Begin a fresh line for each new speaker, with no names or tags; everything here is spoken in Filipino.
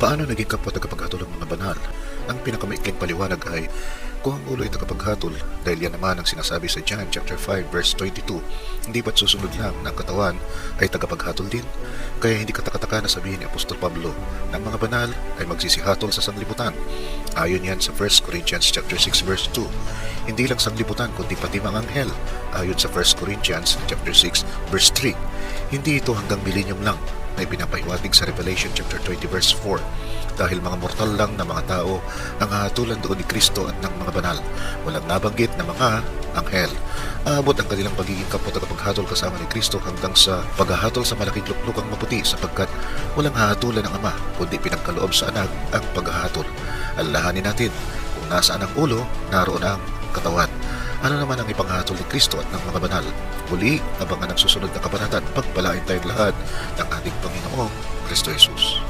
Paano naging kapwa tagapaghatol ang mga banal? Ang pinakamaikling paliwanag ay kung ang ulo ay tagapaghatol dahil yan naman ang sinasabi sa John chapter 5 verse 22 hindi ba't susunod lang na ang katawan ay tagapaghatol din? Kaya hindi katakataka na sabihin ni Apostol Pablo na ang mga banal ay magsisihatol sa sanglibutan. Ayon yan sa 1 Corinthians chapter 6 verse 2. Hindi lang sanglibutan kundi pati mga anghel. Ayon sa 1 Corinthians chapter 6 verse 3. Hindi ito hanggang millennium lang na ipinapahiwatig sa Revelation chapter 20 verse 4 dahil mga mortal lang na mga tao ang hahatulan doon ni Kristo at ng mga banal. Walang nabanggit na mga anghel. Aabot ang kanilang pagiging kapwa tagapaghatol kasama ni Kristo hanggang sa paghahatol sa malaking luklukang maputi sapagkat walang hahatulan ng Ama kundi pinagkaloob sa anak ang paghahatol. Alalahanin natin kung nasaan ang ulo, naroon ang katawan. Ano naman ang ipanghatol ni Kristo at ng mga banal? Muli, abangan ang susunod na kabanata at pagpalain tayong lahat ng ating Panginoong Kristo Jesus.